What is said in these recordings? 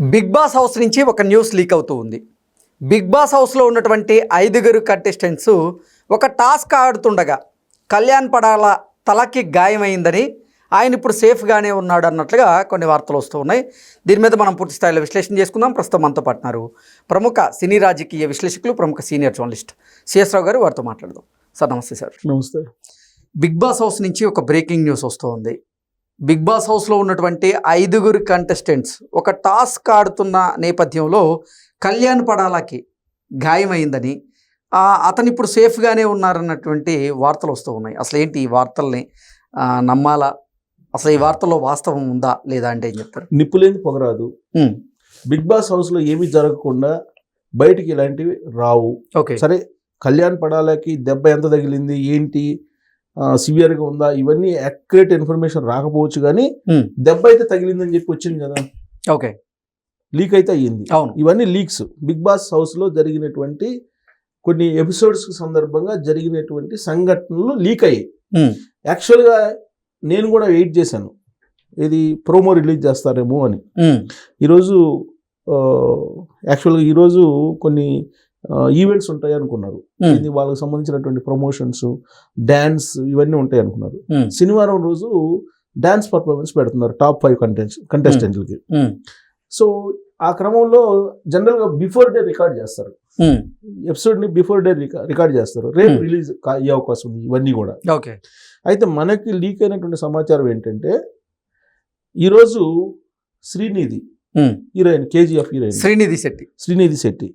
Big boss house నుంచి ఒక news leak అవుతూ ఉంది. బిగ్ బాస్ హౌస్లో ఉన్నటువంటి ఐదుగురు కంటెస్టెంట్స్ ఒక టాస్క్ ఆడుతుండగా కళ్యాణ్ పడాల తలకి గాయమైందని ఆయన ఇప్పుడు సేఫ్గానే ఉన్నాడు అన్నట్లుగా కొన్ని వార్తలు వస్తూ ఉన్నాయి. దీని మీద మనం పూర్తి స్థాయిలో విశ్లేషణ చేసుకుందాం. ప్రస్తుతం మనతో పాటున్నారు ప్రముఖ సినీ రాజకీయ విశ్లేషకులు ప్రముఖ సీనియర్ జర్నలిస్ట్ సిఎస్ రావు గారు. వారితో మాట్లాడదాం. సార్ నమస్తే సార్. నమస్తే. బిగ్ బాస్ హౌస్ నుంచి ఒక బ్రేకింగ్ న్యూస్ వస్తూ ఉంది. బిగ్ బాస్ హౌస్లో ఉన్నటువంటి ఐదుగురు కంటెస్టెంట్స్ ఒక టాస్క్ ఆడుతున్న నేపథ్యంలో కళ్యాణ్ పడాలకి గాయమైందని అతను ఇప్పుడు సేఫ్గానే ఉన్నారన్నటువంటి వార్తలు వస్తూ ఉన్నాయి. అసలు ఏంటి ఈ వార్తల్ని నమ్మాలా? అసలు ఈ వార్తల్లో వాస్తవం ఉందా లేదా అంటే ఏం చెప్తారు? నిప్పులేని పొగరాదు. బిగ్ బాస్ హౌస్లో ఏమీ జరగకుండా బయటికి ఇలాంటివి రావు. ఓకే. సరే కళ్యాణ్ పడాలకి దెబ్బ ఎంత తగిలింది? ఏంటి? సివియర్గా ఉందా? ఇవన్నీ అక్యురేట్ ఇన్ఫర్మేషన్ రాకపోవచ్చు కానీ దెబ్బ అయితే తగిలిందని చెప్పి వచ్చింది కదా? ఓకే. లీక్ అయితే అయ్యింది. అవును. ఇవన్నీ లీక్స్. బిగ్ బాస్ హౌస్లో జరిగినటువంటి కొన్ని ఎపిసోడ్స్ సందర్భంగా జరిగినటువంటి సంఘటనలు లీక్ అయ్యాయి. యాక్చువల్గా నేను కూడా వెయిట్ చేశాను. ఇది ప్రోమో రిలీజ్ చేస్తారేమో అని. ఈరోజు యాక్చువల్గా ఈరోజు కొన్ని ఈవెంట్స్ ఉంటాయి అనుకున్నారు. ఇది వాళ్ళకి సంబంధించినటువంటి ప్రమోషన్స్ డ్యాన్స్ ఇవన్నీ ఉంటాయి అనుకున్నారు. శనివారం రోజు డ్యాన్స్ పర్ఫార్మెన్స్ పెడుతున్నారు టాప్ ఫైవ్ కంటెస్ట్ కంటెస్టెంట్లకి సో ఆ క్రమంలో జనరల్గా బిఫోర్ డే రికార్డ్ చేస్తారు. ఎపిసోడ్ని బిఫోర్ డే రికార్డ్ చేస్తారు. రేపు. రిలీజ్ అయ్యే అవకాశం ఉంది ఇవన్నీ కూడా. ఓకే. అయితే మనకి లీక్ అయినటువంటి సమాచారం ఏంటంటే ఈరోజు Srinidhi heroine KGF heroine. Srinidhi Shetty. Srinidhi Shetty.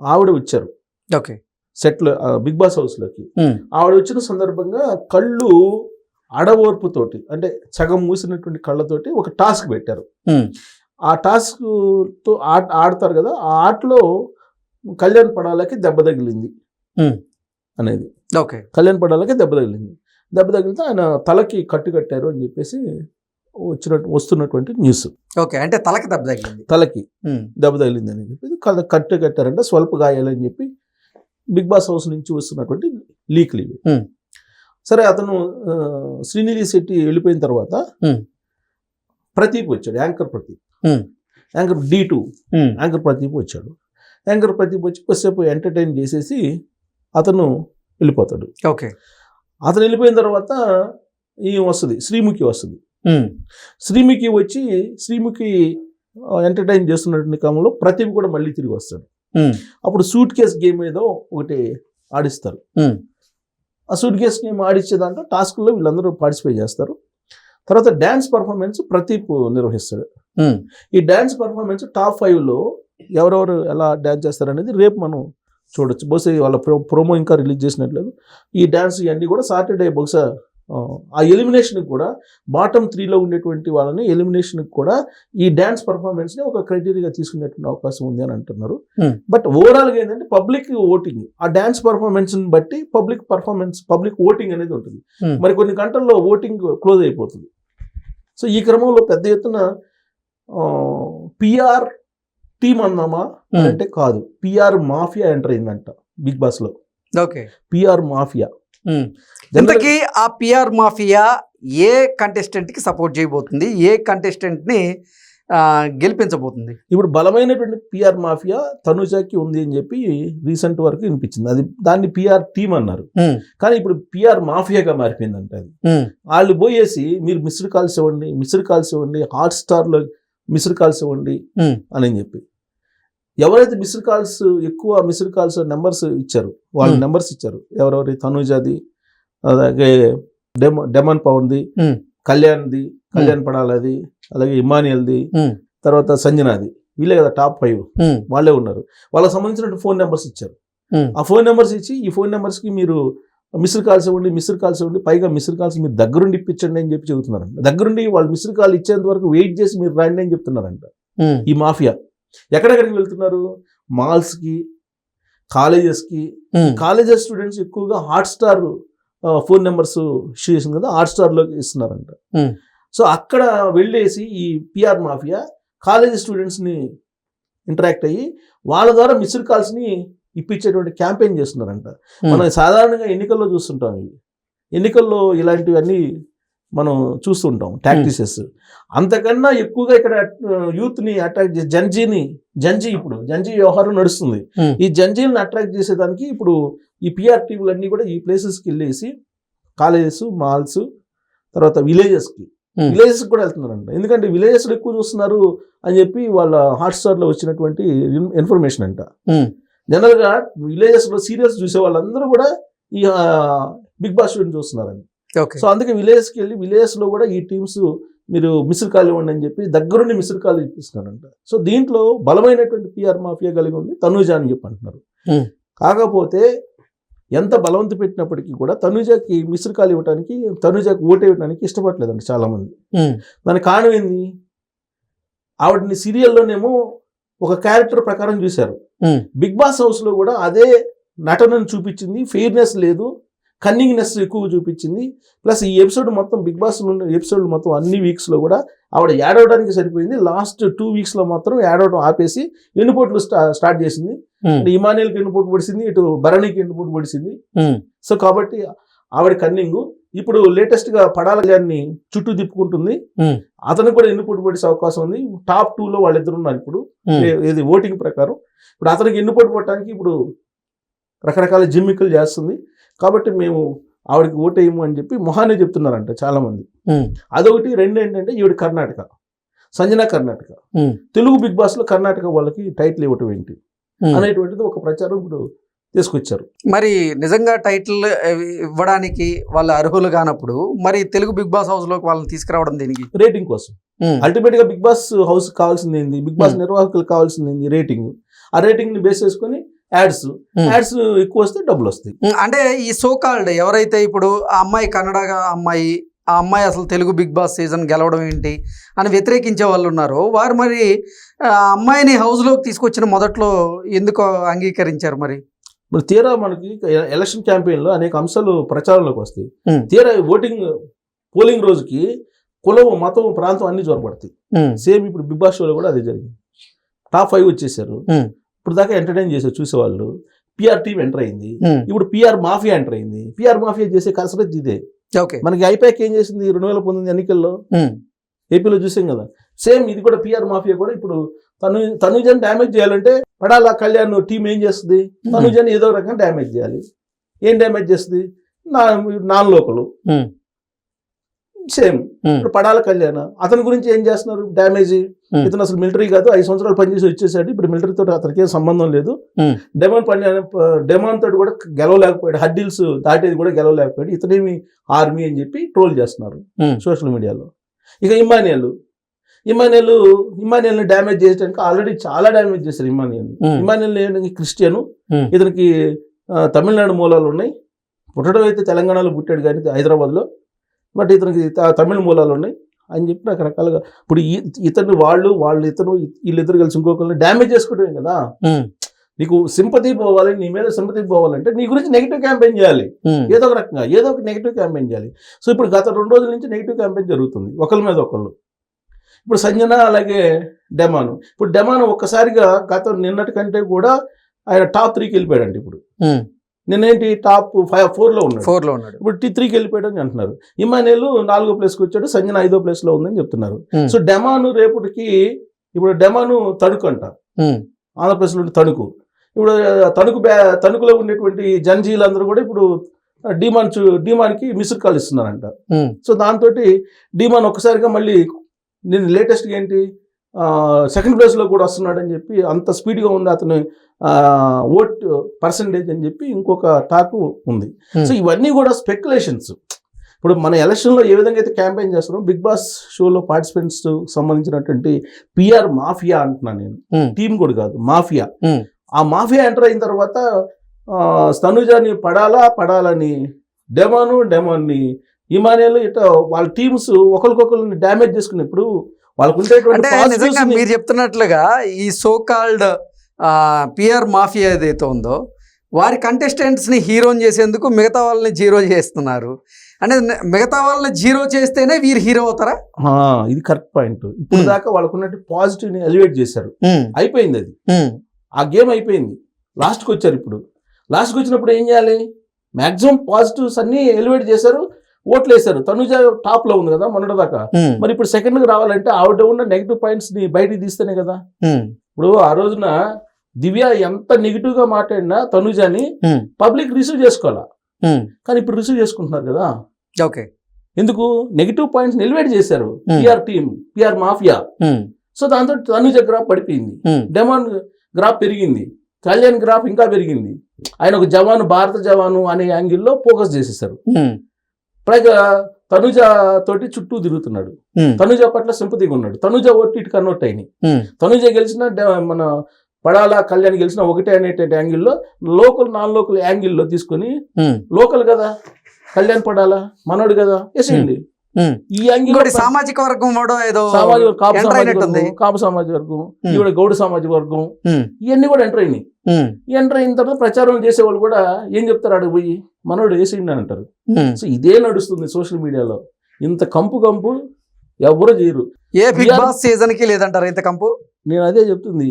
ఆవిడ వచ్చారు. ఓకే. సెట్లో బిగ్ బాస్ హౌస్లోకి. ఆవిడ వచ్చిన సందర్భంగా కళ్ళు అడవోర్పుతోటి అంటే సగం మూసినటువంటి కళ్ళతోటి ఒక టాస్క్ పెట్టారు. ఆ టాస్క్తో ఆట ఆడతారు కదా ఆ ఆటలో కళ్యాణ్ పడాలకి దెబ్బ తగిలింది. అనేది. ఓకే. కళ్యాణ్ పడాలకి దెబ్బ తగిలింది. దెబ్బ తగిలితే ఆయన తలకి కట్టు కట్టారు అని చెప్పేసి వచ్చినట్టు వస్తున్నటువంటి న్యూస్ ఓకే అంటే తలకి దెబ్బ తగిలింది. తలకి దెబ్బ తగిలింది అని చెప్పి కళ్ళ- కట్టు కట్టారంటే స్వల్ప గాయాలని చెప్పి బిగ్ బాస్ హౌస్ నుంచి వస్తున్నటువంటి లీక్లు ఇవి. సరే అతను శ్రీనిధి శెట్టి వెళ్ళిపోయిన తర్వాత. ప్రదీప్ వచ్చాడు anchor Pradeep. Anchor Dhee two anchor Pradeep వచ్చాడు. యాంకర్ ప్రదీప్ వచ్చి కొద్దిసేపు ఎంటర్టైన్ చేసేసి అతను వెళ్ళిపోతాడు. ఓకే. అతను వెళ్ళిపోయిన తర్వాత ఈ వస్తుంది శ్రీముఖి వస్తుంది. శ్రీముఖి వచ్చి శ్రీముఖి ఎంటర్టైన్ చేస్తున్నటువంటి క్రమంలో ప్రతిభ కూడా మళ్ళీ తిరిగి వస్తాడు. అప్పుడు సూట్ కేస్ గేమ్ ఏదో ఒకటి ఆడిస్తారు. ఆ సూట్ కేస్ గేమ్ ఆడిచ్చే దాంట్లో టాస్క్లో వీళ్ళందరూ పార్టిసిపేట్ చేస్తారు. తర్వాత డ్యాన్స్ పర్ఫార్మెన్స్ ప్రదీప్ నిర్వహిస్తాడు. ఈ డ్యాన్స్ పర్ఫార్మెన్స్ టాప్ ఫైవ్లో ఎవరెవరు ఎలా డ్యాన్స్ చేస్తారనేది రేపు మనం చూడొచ్చు. బహుశా వాళ్ళ ప్రో ప్రోమో ఇంకా రిలీజ్ చేసినట్లేదు. ఈ డ్యాన్స్ ఇవన్నీ కూడా సాటర్డే బహుశా ఆ, ఎలిమినేషన్కి కూడా బాటమ్ త్రీలో ఉండేటువంటి వాళ్ళని ఎలిమినేషన్కి కూడా ఈ డ్యాన్స్ పర్ఫార్మెన్స్ని ఒక క్రైటీరియాగా తీసుకునేటువంటి అవకాశం ఉంది అని అంటున్నారు. Hmm. బట్ ఓవరాల్గా ఏంటంటే పబ్లిక్ ఓటింగ్ ఆ డ్యాన్స్ పర్ఫార్మెన్స్ని బట్టి పబ్లిక్ పర్ఫార్మెన్స్ పబ్లిక్ ఓటింగ్ అనేది ఉంటుంది. Hmm. మరి కొన్ని గంటల్లో ఓటింగ్ క్లోజ్ అయిపోతుంది. సో ఈ క్రమంలో పెద్ద ఎత్తున పిఆర్ టీమ్ అందామా అని ఉమ్, అంటే కాదు. పిఆర్ మాఫియా ఎంటర్ అయిందంట బిగ్ బాస్లో ఓకే పిఆర్ మాఫియా. ఇంతకీ ఆ పిఆర్ మాఫియా ఏ contestant కి సపోర్ట్ చేయబోతుంది? ఏ contestant ని ఆ, గెలిపించబోతుంది? ఇప్పుడు బలమైనటువంటి పిఆర్ మాఫియా తనుజాకి ఉంది అని చెప్పి రీసెంట్ వరకు వినిపించింది. అది దాన్ని పిఆర్ టీమ్ అన్నారు. కానీ ఇప్పుడు పిఆర్ మాఫియాగా మారిపోయిందంట అది. వాళ్ళు పోయేసి మీరు మిస్డ్ కాల్స్ ఇవ్వండి మిస్డ్ కాల్స్ ఇవ్వండి హాట్ స్టార్లో మిస్డ్ కాల్స్ ఇవ్వండి అని చెప్పి. ఎవరైతే మిస్డ్ కాల్స్ ఎక్కువ మిస్డ్ కాల్స్ నెంబర్స్ ఇచ్చారు వాళ్ళ. నెంబర్స్ ఇచ్చారు. ఎవరెవరి? తనుజాది అలాగే డెమ డెమన్ పవన్ది. కళ్యాణ్ది కళ్యాణ్ పడాలది అలాగే ఇమానియల్ది. తర్వాత సంజనాది. వీళ్ళే కదా టాప్ ఫైవ్. వాళ్ళే ఉన్నారు. వాళ్ళకి సంబంధించిన ఫోన్ నెంబర్స్ ఇచ్చారు. ఆ ఫోన్ నెంబర్స్ ఇచ్చి ఈ ఫోన్ నెంబర్స్కి మీరు మిస్డ్ కాల్స్ ఇవ్వండి మిస్డ్ కాల్స్ ఇవ్వండి పైగా మిస్డ్ కాల్స్ మీరు దగ్గరుండి ఇప్పించండి అని చెప్పి చెబుతున్నారంట. దగ్గరుండి వాళ్ళు మిస్డ్ కాల్ ఇచ్చేంత వరకు వెయిట్ చేసి మీరు రండి అని చెప్తున్నారంట. ఈ మాఫియా. ఎక్కడెక్కడికి వెళ్తున్నారు? మాల్స్కి కాలేజెస్కి. కాలేజెస్ స్టూడెంట్స్ ఎక్కువగా Hotstar phone numbers issue చేసింది కదా హాట్ స్టార్లోకి ఇస్తున్నారంట. సో అక్కడ వెళ్ళేసి ఈ పిఆర్ మాఫియా కాలేజ్ స్టూడెంట్స్ని ఇంటరాక్ట్ అయ్యి వాళ్ళ ద్వారా మిస్డ్ కాల్స్ని ఇప్పించేటువంటి క్యాంపెయిన్ చేస్తున్నారంట. మనం సాధారణంగా ఎన్నికల్లో చూస్తుంటాం ఇవి. ఎన్నికల్లో ఇలాంటివన్నీ మనం చూస్తుంటాం టాక్టిసెస్ అంతకన్నా ఎక్కువగా ఇక్కడ యూత్ని అట్రాక్ట్ చేసి జంజీని జంజీ ఇప్పుడు జంజీ వ్యవహారం నడుస్తుంది. Hmm. ఈ జంజీని అట్రాక్ట్ చేసేదానికి ఇప్పుడు ఈ పిఆర్ టీవీలు అన్ని కూడా ఈ ప్లేసెస్కి వెళ్ళేసి కాలేజెస్ మాల్స్ తర్వాత విలేజెస్కి Hmm. విలేజెస్ కూడా వెళ్తున్నారంట. ఎందుకంటే విలేజెస్ ఎక్కువ చూస్తున్నారు అని చెప్పి వాళ్ళ హాట్స్టార్లో వచ్చినటువంటి ఇన్ఫర్మేషన్ అంట. ఉమ్, జనరల్గా విలేజెస్లో సీరియల్స్ చూసే వాళ్ళందరూ కూడా ఈ బిగ్ బాస్ షోని చూస్తున్నారండి సో అందుకే విలేజ్కి వెళ్ళి విలేజెస్లో కూడా ఈ టీమ్స్ మీరు మిస్డ్ కాల్ ఇవ్వండి అని చెప్పి దగ్గరుండి మిస్డ్ కాల్ ఇప్పిస్తున్నారంట. సో దీంట్లో బలమైనటువంటి పిఆర్ మాఫియా కలిగి ఉంది తనూజ అని చెప్పి అంటున్నారు. కాకపోతే ఎంత బలవంత పెట్టినప్పటికీ కూడా తనుజకి మిస్డ్ కాల్ ఇవ్వడానికి తనుజకి ఓటు ఇవ్వడానికి ఇష్టపడలేదండి చాలా మంది ఉమ్, దానికి కారణం ఏంది? ఆవిడని సీరియల్లోనేమో ఒక క్యారెక్టర్ ప్రకారం చూశారు. బిగ్ బాస్ హౌస్లో కూడా అదే నటనను చూపించింది ఫెయిర్నెస్ లేదు కన్నింగ్నెస్ ఎక్కువ చూపించింది. ప్లస్ ఈ ఎపిసోడ్ మొత్తం బిగ్ బాస్ ఎపిసోడ్ మొత్తం అన్ని వీక్స్లో కూడా ఆవిడ ఏడవడానికి సరిపోయింది. లాస్ట్ టూ వీక్స్లో మాత్రం ఏడవడం ఆపేసి ఎన్నుపోట్లు స్టా స్టార్ట్ చేసింది. ఇమానియల్కి ఎన్నుపోటు పడిసింది ఇటు భరణికి ఎన్నుపోటు పడిసింది. సో కాబట్టి ఆవిడ కన్నింగ్ ఇప్పుడు లేటెస్ట్గా పడాల గారిని చుట్టూ తిప్పుకుంటుంది. Hmm. అతను కూడా ఎన్ని పోటీ పడే అవకాశం ఉంది. టాప్ టూ లో వాళ్ళిద్దరు ఉన్నారు ఇప్పుడు. ఇది ఓటింగ్ ప్రకారం. ఇప్పుడు అతనికి ఎన్ని పోటీ పట్టడానికి ఇప్పుడు రకరకాల జిమ్మికలు చేస్తుంది. కాబట్టి మేము ఆవిడకి ఓటేయము అని చెప్పి మొహానే చెప్తున్నారంట చాలా మంది ఉమ్, అదొకటి రెండు ఏంటంటే ఈవిడ కర్ణాటక సంజన కర్ణాటక. తెలుగు బిగ్ బాస్లో కర్ణాటక వాళ్ళకి టైటిల్ ఇవ్వటం ఏంటి. అనేటువంటిది ఒక ప్రచారం ఇప్పుడు తీసుకొచ్చారు. మరి నిజంగా టైటిల్ ఇవ్వడానికి వాళ్ళు అర్హులు కానప్పుడు మరి తెలుగు బిగ్ బాస్ హౌస్లోకి వాళ్ళని తీసుకురావడం దీనికి? రేటింగ్ కోసం. అల్టిమేట్గా బిగ్ బాస్ హౌస్ కావాల్సింది ఏంది? Big boss. నిర్వాహకులకు కావాల్సింది ఏంది? రేటింగ్. ఆ రేటింగ్ని బేస్ చేసుకొని యాడ్స్. యాడ్స్ ఎక్కువ వస్తే డబ్బులు వస్తాయి. అంటే ఈ సో కాల్డ్ ఎవరైతే ఇప్పుడు ఆ అమ్మాయి కన్నడ అమ్మాయి ఆ అమ్మాయి అసలు తెలుగు బిగ్ బాస్ సీజన్ గెలవడం ఏంటి అని వ్యతిరేకించే వాళ్ళు ఉన్నారు వారు మరి ఆ అమ్మాయిని house లోకి తీసుకొచ్చిన మొదట్లో ఎందుకు అంగీకరించారు మరి? మరి తీరా మనకి ఎలక్షన్ క్యాంపెయిన్లో అనేక అంశాలు ప్రచారంలోకి వస్తాయి. తీరా ఓటింగ్ పోలింగ్ రోజుకి కులం మతం ప్రాంతం అన్ని జోరపడతాయి. సేమ్ ఇప్పుడు బిగ్ బాస్ షోలో కూడా అదే జరిగింది. టాప్ ఫైవ్ వచ్చేసారు. ఇప్పుడు దాకా ఎంటర్టైన్ చేశారు చూసేవాళ్ళు పిఆర్ టీం ఎంటర్ అయింది. ఉమ్, ఇప్పుడు పిఆర్ మాఫియా ఎంటర్ అయింది. పిఆర్ మాఫియా చేసే కసరత్ ఇదే. ఓకే మనకి ఐపాక్ ఏం చేసింది? రెండు వేల పంతొమ్మిది ఎన్నికల్లో? ఏపీలో చూసాం కదా. సేమ్ ఇది కూడా పిఆర్ మాఫియా కూడా ఇప్పుడు తను తనుజని డ్యామేజ్ చేయాలంటే పడాల కళ్యాణ్ టీం ఏం చేస్తుంది? తనుజని ఏదో రకంగా డ్యామేజ్ చేయాలి. ఏం డ్యామేజ్ చేస్తుంది? నా నాన్ లోకలు సేమ్. ఉమ్, ఇప్పుడు పడాల కళ్యాణ్ అతని గురించి ఏం చేస్తున్నారు? డ్యామేజ్. Hmm. ఇతను అసలు మిలిటరీ కాదు ఐదు సంవత్సరాలు పనిచేసి వచ్చేసాడు. ఇప్పుడు మిలిటరీతో అతనికి ఏం సంబంధం లేదు. Hmm. డెమాన్ పని డెమాన్ తోటి కూడా గెలవలేకపోయాడు. హడ్డిల్స్ దాటేది కూడా గెలవలేకపోయాడు. ఇతనేమి ఆర్మీ అని చెప్పి ట్రోల్ చేస్తున్నారు సోషల్ మీడియాలో. ఇక ఇమానియల్ ఇమానియల్ ఇమానియల్ని డ్యామేజ్ చేయడానికి ఆల్రెడీ చాలా డ్యామేజ్ చేశారు ఇమానియల్ ఇమానియల్ ఏంటంటే క్రిస్టియను. ఇతనికి తమిళనాడు మూలాలు ఉన్నాయి. పుట్టడం అయితే తెలంగాణలో పుట్టాడు కానీ హైదరాబాద్లో. బట్ ఇతనికి తమిళ మూలాలు ఉన్నాయి. అని చెప్పి రకరకాలుగా ఇప్పుడు ఈ- ఇతను వాళ్ళు వాళ్ళు ఇతను వీళ్ళిద్దరు కలిసి ఇంకొకరిని డ్యామేజ్ చేసుకోవడమే కదా. నీకు సింపతి పోవాలి నీ మీద సింపతి పోవాలంటే నీ గురించి నెగిటివ్ క్యాంపెయిన్ చేయాలి. ఏదో ఒక రకంగా ఏదో ఒక నెగిటివ్ క్యాంపెయిన్ చేయాలి. సో ఇప్పుడు గత రెండు రోజుల నుంచి నెగిటివ్ క్యాంపెయిన్ జరుగుతుంది. ఒకరి మీద ఒకళ్ళు. ఇప్పుడు సంజన అలాగే డెమాను. ఇప్పుడు డెమాను ఒక్కసారిగా గత నిన్నటి కంటే కూడా ఆయన టాప్ త్రీకి వెళ్ళిపోయాడండి ఇప్పుడు. నిన్నేంటి టాప్ ఫైవ్ ఫోర్లో ఉన్నాడు. ఫోర్లో ఉన్నాడు. ఇప్పుడు టీ త్రీకి వెళ్ళిపోయాడు అని అంటున్నారు. ఇమానేలు నాలుగో ప్లేస్కి వచ్చాడు సంజన ఐదో ప్లేస్లో ఉందని చెప్తున్నారు. సో డెమాను రేపటికి ఇప్పుడు డెమాను తణుకు అంట. ఆంధ్రప్రదేశ్లో ఉండే తణుకు. ఇప్పుడు తణుకు బ్యా తణుకులో ఉండేటువంటి జంజీలందరూ కూడా ఇప్పుడు డిమాన్ డిమాన్కి మిస్డ్ కాల్ ఇస్తున్నారంట. సో దాంతో డిమాన్ ఒక్కసారిగా మళ్ళీ నేను లేటెస్ట్గా ఏంటి సెకండ్ ప్లేస్లో కూడా వస్తున్నాడని చెప్పి అంత స్పీడ్గా ఉంది అతను ఓట్ పర్సంటేజ్ అని చెప్పి ఇంకొక టాక్ ఉంది Hmm. సో ఇవన్నీ కూడా స్పెక్యులేషన్స్ ఇప్పుడు మన ఎలక్షన్లో ఏ విధంగా అయితే క్యాంపెయిన్ చేస్తున్నాం బిగ్ బాస్ షోలో పార్టిసిపెంట్స్ సంబంధించినటువంటి పిఆర్ మాఫియా అంటున్నాను నేను Hmm. టీం కూడా కాదు మాఫియా Hmm. ఆ మాఫియా ఎంటర్ అయిన తర్వాత ఆ, తనుజాని పడాలా పడాలని డెమాను డెమాన్ని ఇమానియల్ ఇట్లా వాళ్ళ టీమ్స్ ఒకరికొకరిని డ్యామేజ్ చేసుకున్నప్పుడు వాళ్ళకు అంటే నిజంగా మీరు చెప్తున్నట్లుగా ఈ సో కాల్డ్ పిఆర్ మాఫియా ఏదైతే ఉందో వారి కంటెస్టెంట్స్ని హీరోని చేసేందుకు మిగతా వాళ్ళని జీరో చేస్తున్నారు. అంటే మిగతా వాళ్ళని జీరో చేస్తేనే వీరు హీరో అవుతారా? ఇది కరెక్ట్ పాయింట్ ఇప్పుడు Hmm. దాకా వాళ్ళకు ఉన్నట్టు పాజిటివ్ని ఎలివేట్ చేశారు. ఉమ్, అయిపోయింది అది. ఉమ్, ఆ గేమ్ అయిపోయింది. లాస్ట్కి వచ్చారు ఇప్పుడు. లాస్ట్కి వచ్చినప్పుడు ఏం చేయాలి? మాక్సిమం పాజిటివ్స్ అన్నీ ఎలివేట్ చేశారు. ఓట్లు వేశారు తనుజ టాప్లో ఉంది కదా మొన్నటిదాకా. మరి ఇప్పుడు సెకండ్కి రావాలంటే ఆవిడ ఉన్న నెగిటివ్ పాయింట్స్ని బయటికి తీస్తేనే కదా. ఇప్పుడు ఆ రోజున దివ్య ఎంత నెగిటివ్గా మాట్లాడినా తనుజని పబ్లిక్ రిసీవ్ చేసుకోవాలా? కానీ ఇప్పుడు రిసీవ్ చేసుకుంటున్నారు కదా. ఓకే. ఎందుకు? నెగిటివ్ పాయింట్స్ ఎలివేట్ చేశారు. PR team PR mafia. So దాంతో తనుజ గ్రాఫ్ పడిపోయింది. డెమాండ్ గ్రాఫ్ పెరిగింది. కళ్యాణ్ గ్రాఫ్ ఇంకా పెరిగింది. ఆయన ఒక జవాను భారత జవాను అనే యాంగిల్లో ఫోకస్ చేసేసారు పైగా తనుజ తోటి చుట్టూ తిరుగుతున్నాడు. తనుజ పట్ల సింపతిగా ఉన్నాడు తనుజ ఓటు ఇటు కన్వర్ట్ అయినాయి. తనుజ గెలిచిన మన పడాల కళ్యాణ్ గెలిచిన ఒకటే అనేటువంటి యాంగిల్లో లోకల్ నాన్ లోకల్ యాంగిల్లో తీసుకొని లోకల్ కదా. కళ్యాణ్ పడాల మనోడు కదా. వేసేయండి. ఈ ఇంకోటి సామాజిక వర్గం కూడా ఏదో సామాజిక కాపు సామాజిక. వర్గం కాపు సామాజిక వర్గం. ఈవిడ గౌడ సామాజిక వర్గం ఉమ్, ఇవన్నీ కూడా ఎంటర్ అయినాయి. ఉమ్, ఎంటర్ అయిన తర్వాత ప్రచారం చేసేవాళ్ళు కూడా ఏం చెప్తారు అడుగు పోయి? మనోడు వేసేయండి అని అంటారు. ఉమ్. సో ఇదే నడుస్తుంది సోషల్ మీడియాలో. ఇంత కంపు కంపు ఎవరు చేయరు. ఏ బిగ్ PR బాస్ సీజన్కి లేదంటారు ఇంత కంపు? నేను అదే చెప్తుంది.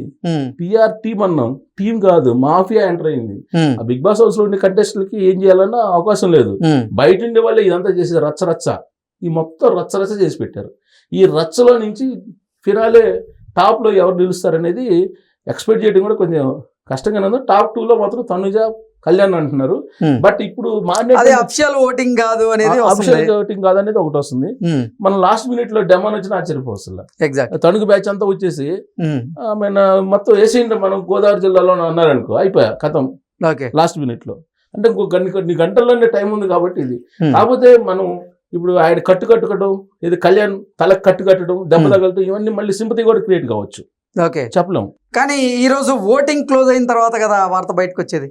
పిఆర్ టీం అన్నాం. టీం కాదు మాఫియా ఎంటర్ అయింది. ఆ బిగ్ బాస్ హౌస్లో ఉండే కంటెస్టులకి ఏం చేయాలన్నా అవకాశం లేదు. బయట ఉండే వాళ్ళే ఇదంతా చేసేది రచ్చ రచ్చ. ఈ మొత్తం రచ్చ రచ్చ చేసి పెట్టారు. ఈ రచ్చలో నుంచి ఫిరాలే టాప్లో ఎవరు నిలుస్తారనేది ఎక్స్పెక్ట్ చేయడం కూడా కొంచెం కష్టంగానే ఉంది. టాప్ టూ లో మాత్రం తనుజ కళ్యాణ్ అంటున్నారు. బట్ ఇప్పుడు అఫిషియల్ ఓటింగ్ కాదు అనేది వస్తుంది. ఓటింగ్ కాదనేది ఒకటి వస్తుంది. మన లాస్ట్ మినిట్లో డెమాన్ వచ్చిన ఆశ్చర్యపోవస్తుంది ఎగ్జాక్ట్ తణుకు బ్యాచ్ అంతా వచ్చేసి ఆమె మొత్తం వేసేయండి మనం గోదావరి జిల్లాలో అన్నారనుకో అయిపోయా కథం. లాస్ట్ మినిట్లో అంటే ఇంకో కొన్ని కొన్ని గంటల్లోనే టైం ఉంది కాబట్టి ఇది. కాకపోతే మనం ఇప్పుడు ఆయన కట్టు కట్టుకోవడం ఇది కళ్యాణ్ తలకు కట్టు కట్టడం దెబ్బ. తగలటం ఇవన్నీ మళ్ళీ సింపతి కూడా క్రియేట్ కావచ్చు. ఓకే. చెప్పలేం కానీ ఈ రోజు ఓటింగ్ క్లోజ్ అయిన తర్వాత కదా వార్త బయటకు వచ్చేది?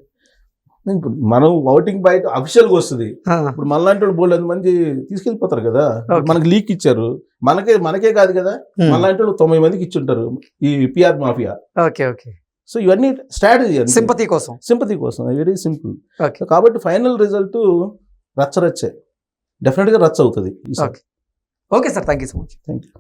ఇప్పుడు మనం ఓటింగ్ బయట అఫీషియల్గా వస్తుంది ఇప్పుడు మనలాంటి వాళ్ళు బోల్డ్ మంది తీసుకెళ్ళిపోతారు కదా. మనకి లీక్ ఇచ్చారు. మనకే మనకే కాదు కదా. మనలాంటి వాళ్ళు తొంభై మందికి ఇచ్చుంటారు ఈ PR mafia. Okay okay. So ఇవన్నీ స్ట్రాటజీ సింపతి కోసం. సింపతి కోసం. వెరీ సింపుల్ కాబట్టి ఫైనల్ రిజల్ట్ రచ్చ రచ్చే డెఫినెట్గా రచ్చ అవుతుంది. Okay sir thank you so much thank you